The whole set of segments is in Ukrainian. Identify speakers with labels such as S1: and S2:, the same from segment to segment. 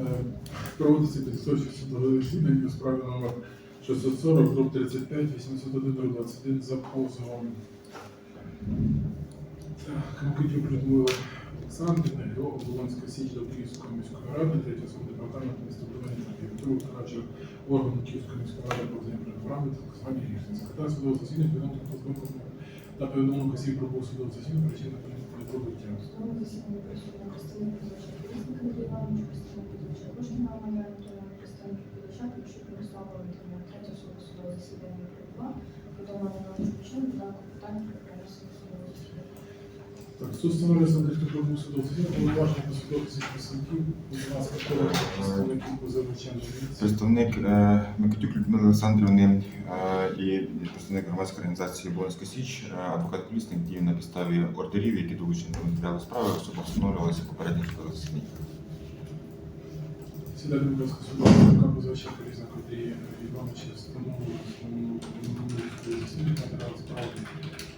S1: Е, Проводиться підсочне судове засідання у справі номер 640, дроб 35, 81, дроб 21 за позовом. Так, Микитюк Людмила його Оболонська Січ до Київської міської ради, третя особа департаменту містобудування та архітектури, виконавчого органу Київської міської ради про взаємопрацювання та звані рішення. Секретар судового засідання повідомив Конституційному та повідомив осіб про судового засідання причини прибуття.
S2: Судове засідання присутня представник позивача Колісник Андрій Іванович, представник судового засідання прибула, повідомлена на за питання про.
S1: Так, суд встановлює пробув судового засідання, повноваження до судових всіх представників, будь ласка, представників позивача.
S3: Представник е, Микитюк Людмили Олександрівни е, і представник громадської організації Болонська Січ, е, адвокат Колісник діє на підставі ордерів, які долучені до матеріалу справи, особа встановлювалася попередніх судових засідань.
S1: Сідайте, будь ласка, судового позивача Колісна Андрія Івановича встановлює основну засідання матеріал справи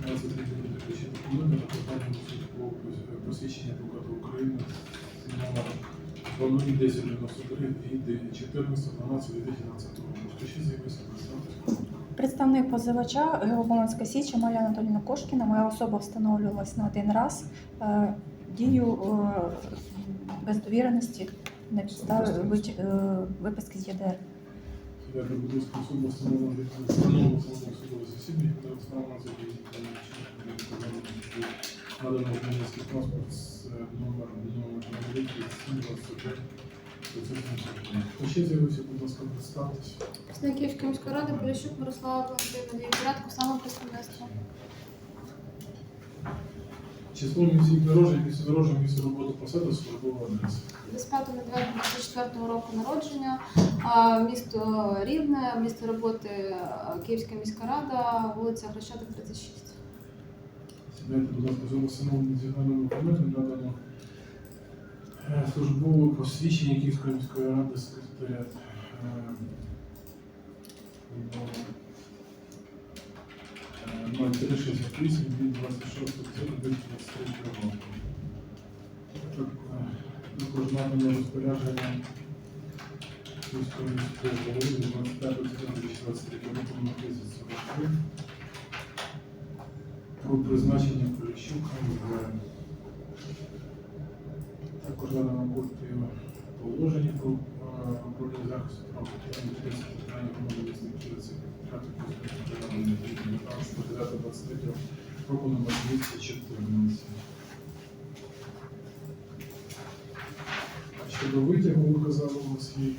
S1: 23 години причин документи на питання посвідчення адвоката України номер 1093 від 14 12 2012 року. Хто ще з'явився?
S4: Представник позивача Геоболонська Січ Амалія Анатолійовна Кошкіна. Моя особа встановлювалась на один раз. Е, Дію е, без довіреності на підставі е, виписки з ЄДР.
S1: Сідайте, будь суду суд встановлено встановлено судове засідання, де встановлено надано Хмельницький паспорт з номером номер номер 725 Хто ще з'явився, будь ласка, представтесь.
S5: Представник Київської міської ради Поліщук Мирослава Валентина порядку самопредставництва.
S1: Число місць дорожніх, місце дорожніх, місце роботи посади, службова адреса.
S5: 25.09.2004 року народження, місто Рівне, місце роботи Київська міська рада, вулиця Хрещатик, 36.
S1: Сідайте, будь ласка, за встановленим зігнаним документом надано е, службове посвідчення Київської міської ради секретаріат. Е, е, 0368 від 26 2023 року. Так, Також надано розпорядження Київської міської голови від 25 2023 року на 3043 про призначення Поліщука в також надано копію положення про е, управління захисту прав інтересів питання команди визначили секретаріату Київської державної 23 року номер 214. А щодо витягу, ви казали, у вас є?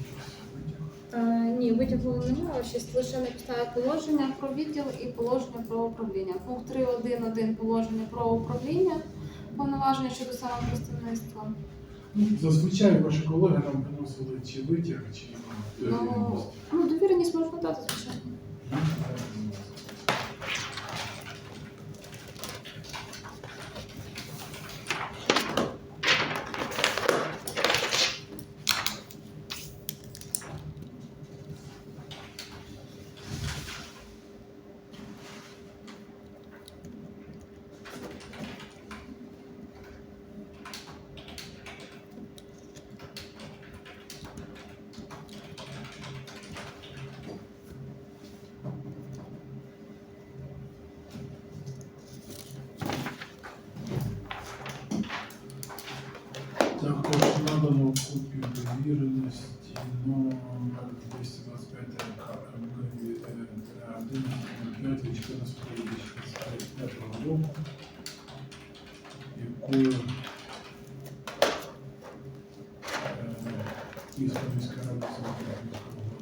S5: Е, ні, витягу немає, ще лише на підставі положення про відділ і положення про управління. Пункт 3.1.1 положення про управління, повноваження щодо самопредставництва.
S1: Зазвичай ваші колеги нам приносили чи витяг, чи
S5: Ну, ну, довіреність можна дати, звичайно.
S1: Також надано копію довіреності номер 225 КМГ від 11 від 14 2025 року, якою е, Київська міська рада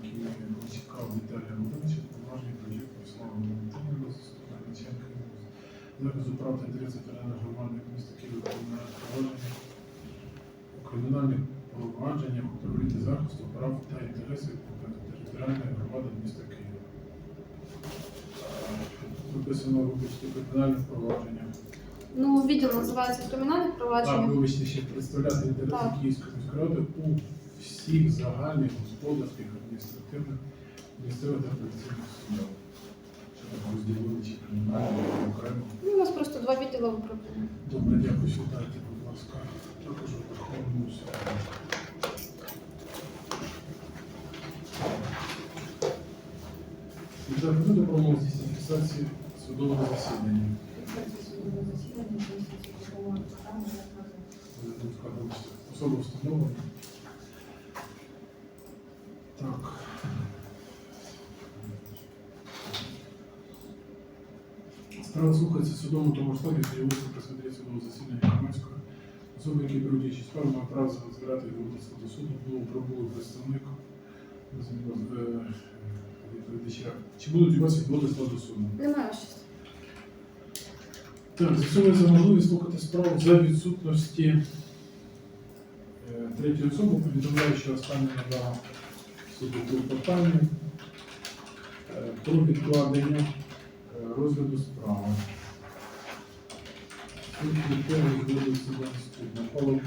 S1: Києва цікав Віталія Володимировича, поважний проєкт Слава Валентинівна, заступник начальника захисту прав та інтересів терена громади міста Києва кримінальне провадження у кримінальних провадженнях управління захисту прав та інтересів територіальної громади міста Києва. Виписано вибачте кримінальних провадженнях.
S5: Ну, відділ називається кримінальне
S1: Так,
S5: провадження.
S1: вибачте, ще представляти інтереси
S5: Так.
S1: Київської міської ради у всіх загальних господарських, адміністративних, місцевих та апеляційних судах. Що так розділили чи кримінальні, окремо.
S5: Ну, у нас просто два відділи в управлінні.
S1: Добре, дякую, сідайте, будь ласка. Також Верховному суді. Запитати про здійснення фіксації судового засідання. Особа встановлена. Так. Справа слухається судовому тому штабі Києвського пресвятері судового засідання громадського. Особи, які беруть участь в справі, мають право збирати відповідності до суду, було пробули представник е. Чи будуть у вас відводи складу суду?
S5: Немає щось.
S1: Так, з'ясовується можливість слухати справу за відсутності е, третьої особи, повідомляє, що останнє надала суду клопотання е, про відкладення е, розгляду справи. Суд відповідає згоду суду наступне.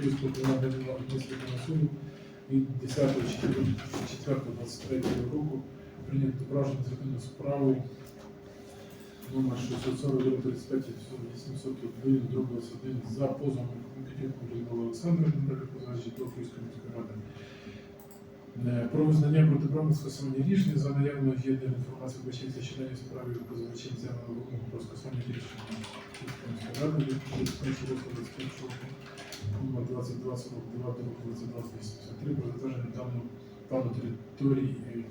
S1: Київського кримінального адміністративного суду від 10.04.23 року прийнято право адміністративну справу номер 640 35 801 21 за позовом Микитюку Людмила Олександровна для позначення до Київської міської ради. Е, Про визнання протиправного скасування рішення за наявною єдиною інформацією вбачається щоденній справі позивачем за вимогу про скасування рішення Київської міської ради від 21 року 21 року номер 22 42 до року 22 83 про затвердження даного плану території е,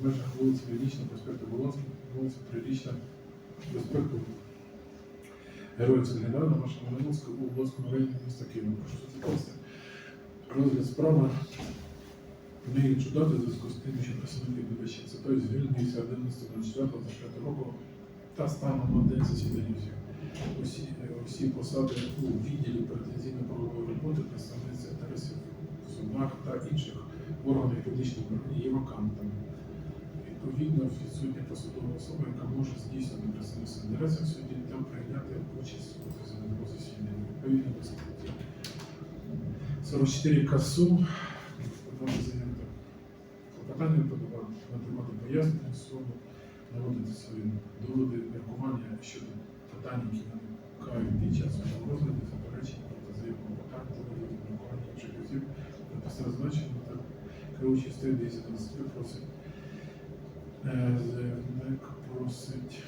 S1: в межах вулиці Вірнічна, проспекту Волонський, вулиці Прирічна, проспекту Героїв Сергіда на вашому у Волоському районі міста Києва. Прошу зацікавитися. Розгляд справи не дати в зв'язку з тим, що відбачі це той звільнився 11.04.25 року та станом на день засідання всіх. Усі, е, усі посади у відділі претензійно-правової роботи представниця інтересів в судах та інших юридичної управління є вакантами. Відповідно, відсутня посадова особа, яка може здійснити представництво інтересів в суді та прийняти участь у судовому засіданні. Відповідно до статті 44 КАСУ може заявити клопотання, подавати, надавати пояснення суду, наводити свої доводи міркування щодо питань, які виникають під час розгляду, заперечення проти заявного питання, доводити міркування інших осіб, написав значення та керуючий стиль 223 просить Заявник просить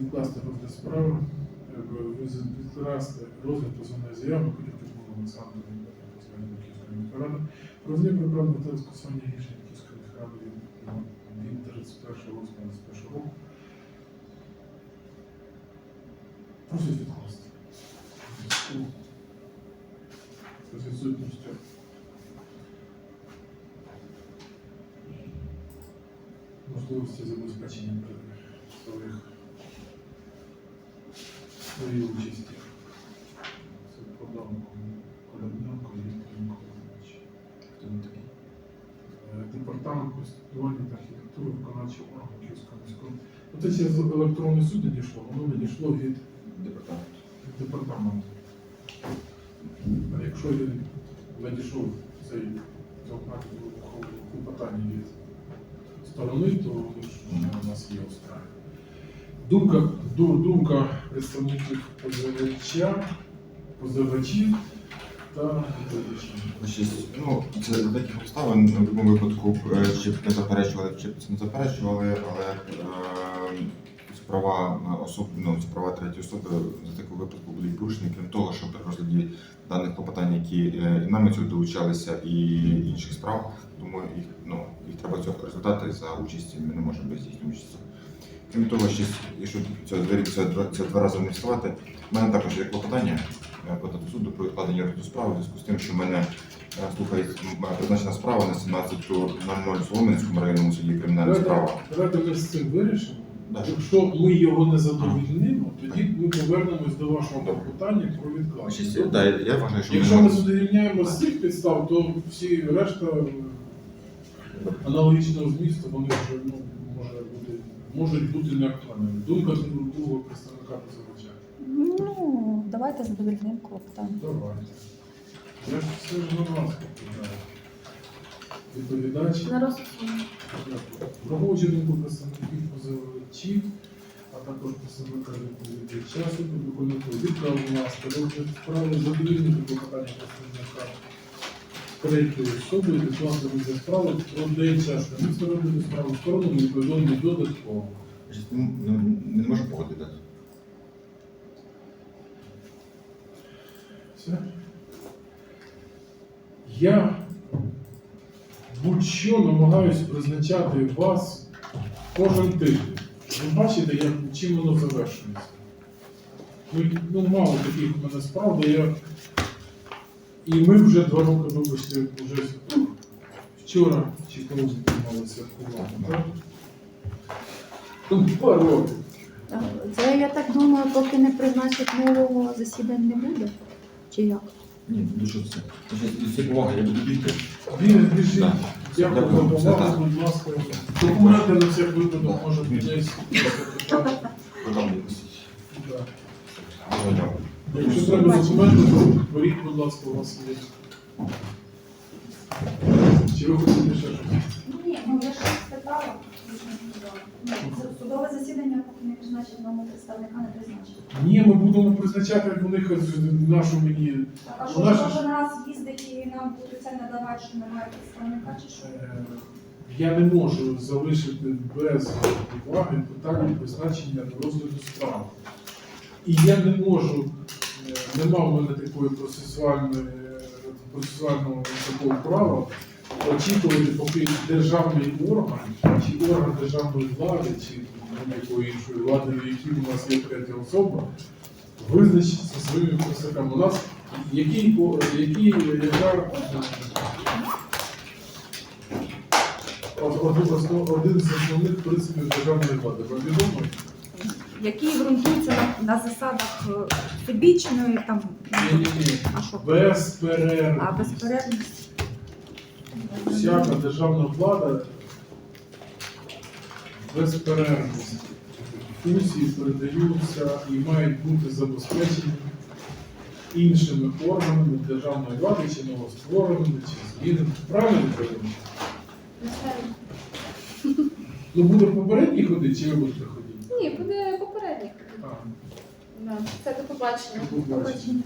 S1: відкласти розгляд справи, е, відкласти розгляд позовної заяви Миколи Олександру Київської міської ради про зняття приправи та скасування рішення Київської ради від від 31 липня 2021 року. Просить відкласти. У зв'язку З відсутністю можливості забезпечення своїх своєї участі. Це Богданко Колядненко Віктор Миколаївич. Е, Департамент конституювання та архітектури виконавчого органу Київського міського. Оце ще з електронний суд надійшло, воно надійшло від
S3: Департамент.
S1: департаменту. А якщо він надійшов цей клопотання від сторони, то воно ж у нас є у справі. Думка, думка представників позивача, позивачів та.
S3: Ну, це за таких обставин в будь-якому випадку е, чи не заперечували, чи не заперечували, але е, права особ, ну, ці права третьої особи за такого випадку будуть порушені, крім того, що при розгляді даних клопотань, які е, і нами цього долучалися, і інших справ, тому їх, ну, їх треба цього результати за участі, ми не можемо без їхньої участі. Крім того, ще, якщо це, це, два- це два рази не вставати, в мене також є клопотання е, подати суду про відкладення розгляду справи в зв'язку з тим, що в мене е, слухає призначена справа на 17.00 в Солом'янському районному суді кримінальна справа.
S1: давайте ми з цим вирішимо. Якщо ми його не задовольнимо, тоді ми повернемось до вашого клопотання про відкладення.
S3: да, я вважаю, що
S1: Якщо
S3: ми
S1: задовільняємо з цих підстав, то всі решта е, аналогічного змісту вони вже ну, може бути, можуть бути неактуальними. Думка другого представника позивача.
S4: Ну, давайте задовольнимо клопотання.
S1: Давайте. Я ж все ж на вас покидаю. Відповідач.
S5: На розсуд.
S1: Враховуючи думку представників позивачів, а також представника відповідача суду документу відправ власне розгляд справи задовільнити клопотання представника третьої особи і відкласти розгляд справи про день час на місце розгляду справи в сторону не повідомлено додатково.
S3: Ну, ну, Ми не можемо погодити.
S1: Все. Я будь-що намагаюсь призначати вас кожен тиждень. Ви бачите, як, чим воно завершується. Ну, ну мало таких у мене справ, де я. І ми вже два роки, вибачте, вже вчора чи коли святкувати, так? Ну, два роки.
S4: Це я так думаю, поки не призначить нового засідання не буде. Чи як?
S3: Ні, дуже все. Цієї поваги, я буду бігти.
S1: Він біжить.
S3: Так. пропонував,
S1: будь ласка. Документи на всіх випадок може десь. Якщо треба документи, то беріть, будь ласка, у вас є. Чи ви хочете ще щось?
S4: Ні, ну я щось спитала. Судове засідання, поки не призначить нового представника, не призначить.
S1: Ні, ми будемо призначати як у них нашу мені.
S4: Так, а що ж- кожен раз їздить і нам будуть це надавати, що немає представника, чи що?
S1: е, Я не можу залишити без уваги питання призначення розгляду справи. І я не можу, е, нема в мене такої процесуальної, е, процесуального такого права очікувати, поки державний орган, чи орган державної влади, чи будь-якої іншої влади, в якій у нас є третя особа, визначиться своїми представниками. У нас який, який яка е, один, з основних принципів державної влади. Вам відомо?
S4: Які ґрунтуються на, на засадах е, всебічної, там,
S1: Ні-ні-ні.
S4: а що?
S1: Безперервно.
S4: А безперервність?
S1: Всяка державна влада безперервність. Функції передаються і мають бути забезпечені іншими органами державної влади, чи новоствореними, чи зміненими. Правильно кажемо? Ну буде попередній ходити, чи ви будете ходити?
S5: Ні, буде попередній. Да. Це до побачення.
S1: до побачення.